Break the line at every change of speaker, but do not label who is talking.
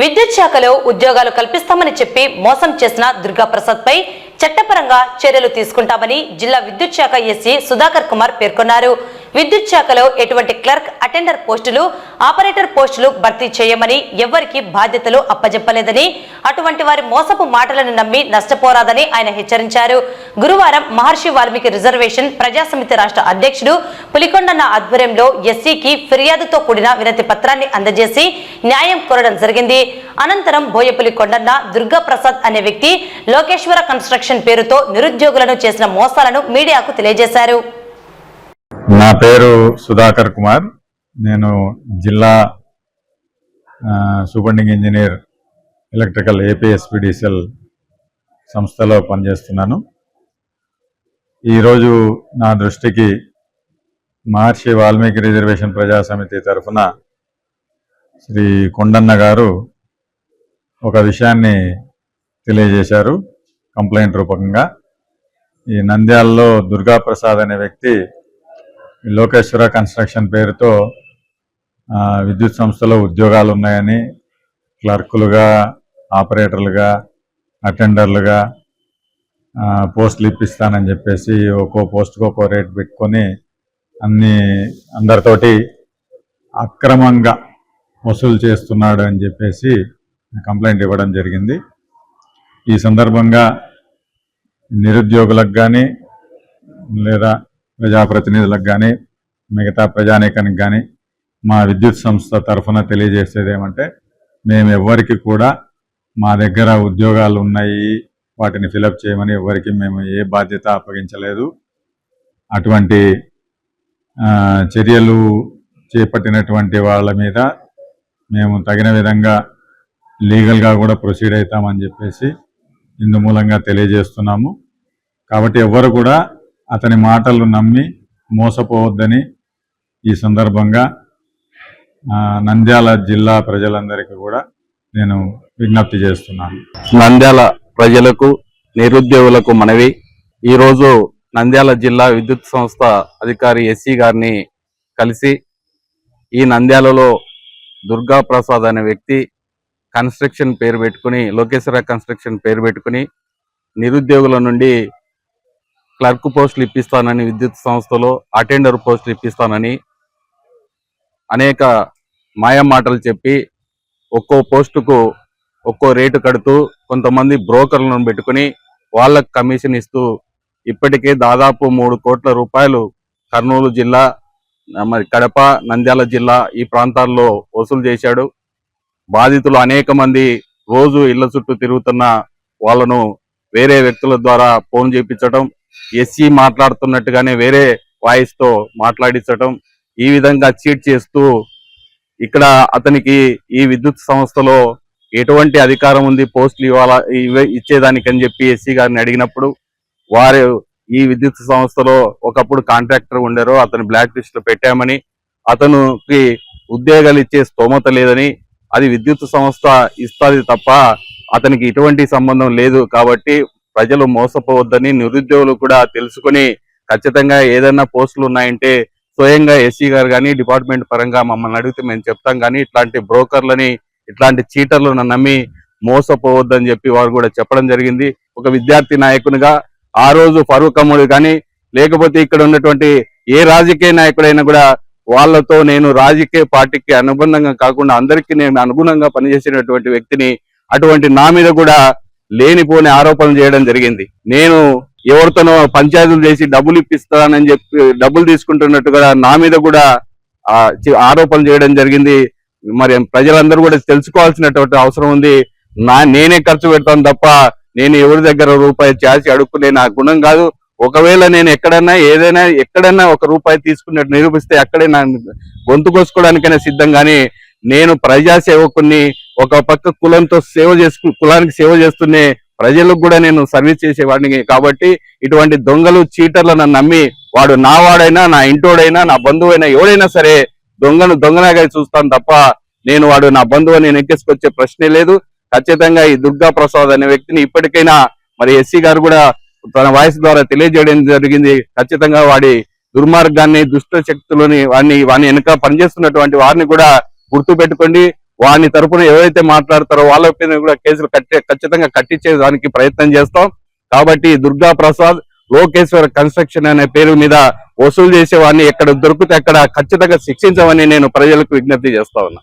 విద్యుత్ శాఖలో ఉద్యోగాలు కల్పిస్తామని చెప్పి మోసం చేసిన దుర్గాప్రసాద్ పై చట్టపరంగా చర్యలు తీసుకుంటామని జిల్లా విద్యుత్ శాఖ ఎస్సీ సుధాకర్ కుమార్ పేర్కొన్నారు. విద్యుత్ శాఖలో ఎటువంటి క్లర్క్ అటెండర్ పోస్టులు ఆపరేటర్ పోస్టులు భర్తీ చేయమని ఎవ్వరికీ బాధ్యతలు అప్పజెప్పలేదని అటువంటి వారి మోసపు మాటలను నమ్మి నష్టపోరాదని ఆయన హెచ్చరించారు. గురువారం మహర్షి వాల్మీకి రిజర్వేషన్ ప్రజాసమితి రాష్ట్ర అధ్యక్షుడు పులికొండన్న ఆధ్వర్యంలో ఎస్సీకి ఫిర్యాదుతో కూడిన వినతి పత్రాన్ని అందజేసి న్యాయం కోరడం జరిగింది. అనంతరం బోయపులి కొండన్న దుర్గా ప్రసాద్ అనే వ్యక్తి లోకేశ్వర కన్స్ట్రక్షన్ పేరుతో నిరుద్యోగులను చేసిన మోసాలను మీడియాకు తెలియజేశారు.
నా పేరు సుధాకర్ కుమార్. నేను జిల్లా ఆ, ఇంజనీర్ ఎలక్ట్రికల్ ఏపీఎస్పిడిసిఎల్ సంస్థలో పనిచేస్తున్నాను. ఈరోజు నా దృష్టికి మహర్షి వాల్మీకి రిజర్వేషన్ ప్రజా సమితి తరఫున శ్రీ కొండన్న గారు ఒక విషయాన్ని తెలియజేశారు కంప్లైంట్ రూపకంగా. ఈ నంద్యాలలో దుర్గా ప్రసాద్ అనే వ్యక్తి లోకేశ్వర కన్స్ట్రక్షన్ పేరుతో విద్యుత్ సంస్థలో ఉద్యోగాలు ఉన్నాయని క్లర్కులుగా ఆపరేటర్లుగా అటెండర్లుగా పోస్టులు ఇప్పిస్తానని చెప్పేసి ఒక్కో పోస్ట్కి ఒక్కో రేట్ పెట్టుకొని అన్ని అందరితోటి అక్రమంగా వసూలు చేస్తున్నాడు అని చెప్పేసి కంప్లైంట్ ఇవ్వడం జరిగింది. ఈ సందర్భంగా నిరుద్యోగులకు కానీ లేదా ప్రజాప్రతినిధులకు కానీ మిగతా ప్రజానేకానికి కానీ మా విద్యుత్ సంస్థ తరఫున తెలియజేసేది ఏమంటే మేము ఎవ్వరికి కూడా మా దగ్గర ఉద్యోగాలు ఉన్నాయి వాటిని ఫిలప్ చేయమని ఎవరికి మేము ఏ బాధ్యత అప్పగించలేదు. అటువంటి చర్యలు చేపట్టినటువంటి వాళ్ళ మీద మేము తగిన విధంగా లీగల్గా కూడా ప్రొసీడ్ అవుతామని చెప్పేసి ఇందు మూలంగా తెలియజేస్తున్నాము. కాబట్టి ఎవ్వరు కూడా అతని మాటలు నమ్మి మోసపోవద్దని ఈ సందర్భంగా నంద్యాల జిల్లా ప్రజలందరికీ కూడా నేను విజ్ఞప్తి చేస్తున్నాను.
నంద్యాల ప్రజలకు నిరుద్యోగులకు మనవి. ఈరోజు నంద్యాల జిల్లా విద్యుత్ సంస్థ అధికారి ఎస్సీ గారిని కలిసి ఈ నంద్యాలలో దుర్గా ప్రసాద్ అనే వ్యక్తి కన్స్ట్రక్షన్ పేరు పెట్టుకుని లోకేశ్వర కన్స్ట్రక్షన్ పేరు పెట్టుకుని నిరుద్యోగుల నుండి క్లర్క్ పోస్టులు ఇప్పిస్తానని విద్యుత్ సంస్థలో అటెండర్ పోస్టులు ఇప్పిస్తానని అనేక మాయ మాటలు చెప్పి ఒక్కో పోస్టుకు ఒక్కో రేటు కడుతూ కొంతమంది బ్రోకర్లను పెట్టుకుని వాళ్ళకు కమిషన్ ఇస్తూ ఇప్పటికే దాదాపు మూడు కోట్ల రూపాయలు కర్నూలు జిల్లా మరి కడప నంద్యాల జిల్లా ఈ ప్రాంతాల్లో వసూలు చేశాడు. బాధితులు అనేక మంది రోజు ఇళ్ళ చుట్టూ తిరుగుతున్న వాళ్ళను వేరే వ్యక్తుల ద్వారా ఫోన్ చేయించడం ఎస్సీ మాట్లాడుతున్నట్టుగానే వేరే వాయిస్తో ఈ విధంగా చీట్ చేస్తూ ఇక్కడ అతనికి ఈ విద్యుత్ సంస్థలో ఎటువంటి అధికారం ఉంది పోస్టులు ఇవ్వాలా ఇచ్చేదానికని ఇచ్చేదానికి అని చెప్పి ఎస్సీ గారిని అడిగినప్పుడు వారు ఈ విద్యుత్ సంస్థలో ఒకప్పుడు కాంట్రాక్టర్ ఉండేరో అతను బ్లాక్ లిస్ట్లో పెట్టామని అతనికి ఉద్యోగాలు ఇచ్చే స్తోమత లేదని అది విద్యుత్ సంస్థ ఇస్తుంది తప్ప అతనికి ఎటువంటి సంబంధం లేదు కాబట్టి ప్రజలు మోసపోవద్దని నిరుద్యోగులు కూడా తెలుసుకొని ఖచ్చితంగా ఏదైనా పోస్టులు ఉన్నాయంటే స్వయంగా ఎస్సీ గారు కానీ డిపార్ట్మెంట్ పరంగా మమ్మల్ని అడిగితే మేము చెప్తాం. కానీ ఇట్లాంటి బ్రోకర్లని ఇట్లాంటి చీటర్లను నమ్మి మోసపోవద్దని చెప్పి వారు కూడా చెప్పడం జరిగింది. ఒక విద్యార్థి నాయకునిగా ఆ రోజు ఫరూక్ అమ్ముడు కానీ లేకపోతే ఇక్కడ ఉన్నటువంటి ఏ రాజకీయ నాయకుడైనా కూడా వాళ్ళతో నేను రాజకీయ పార్టీకి అనుబంధంగా కాకుండా అందరికీ నేను అనుగుణంగా పనిచేసినటువంటి వ్యక్తిని అటువంటి నా మీద కూడా లేనిపోని ఆరోపణలు చేయడం జరిగింది. నేను ఎవరితోనో పంచాయతీలు చేసి డబ్బులు ఇప్పిస్తానని చెప్పి డబ్బులు తీసుకుంటున్నట్టు కూడా నా మీద కూడా ఆరోపణలు చేయడం జరిగింది. మరి ప్రజలందరూ కూడా తెలుసుకోవాల్సినటువంటి అవసరం ఉంది. నా నేనే ఖర్చు పెడతాను తప్ప నేను ఎవరి దగ్గర రూపాయి చేసి అడుక్కునే నా గుణం కాదు. ఒకవేళ నేను ఎక్కడన్నా ఏదైనా ఎక్కడన్నా ఒక రూపాయి తీసుకున్నట్టు నిరూపిస్తే అక్కడే నా గొంతు కోసుకోవడానికైనా సిద్ధం. కానీ నేను ప్రజాసేవకుని ఒక పక్క కులంతో సేవ చేసుకు కులానికి సేవ చేస్తూనే ప్రజలకు కూడా నేను సర్వీస్ చేసేవాడిని కాబట్టి ఇటువంటి దొంగలు చీటర్లను నమ్మి వాడు నా వాడైనా నా ఇంటోడైనా నా బంధువైనా ఎవడైనా సరే దొంగను దొంగలాగా చూస్తాను తప్ప నేను వాడు నా బంధువు నేను ఎక్కేసుకొచ్చే ప్రశ్నే లేదు. ఖచ్చితంగా ఈ దుర్గా ప్రసాద్ అనే వ్యక్తిని ఇప్పటికైనా మరి ఎస్సీ గారు కూడా తన వాయిస్ ద్వారా తెలియజేయడం జరిగింది. ఖచ్చితంగా వాడి దుర్మార్గాన్ని దుష్ట శక్తులని వాడిని వాడిని వెనుక పనిచేస్తున్నటువంటి వారిని కూడా గుర్తు పెట్టుకోండి వాని తరపున ఎవరైతే మాట్లాడతారో వాళ్ళ పైన కూడా కేసులు కట్టే ఖచ్చితంగా కట్టించే దానికి ప్రయత్నం చేస్తాం. కాబట్టి దుర్గా ప్రసాద్ లోకేశ్వర కన్స్ట్రక్షన్ అనే పేరు మీద వసూలు చేసేవాడిని ఎక్కడ దొరికితే అక్కడ ఖచ్చితంగా శిక్షించమని నేను ప్రజలకు విజ్ఞప్తి చేస్తా ఉన్నా.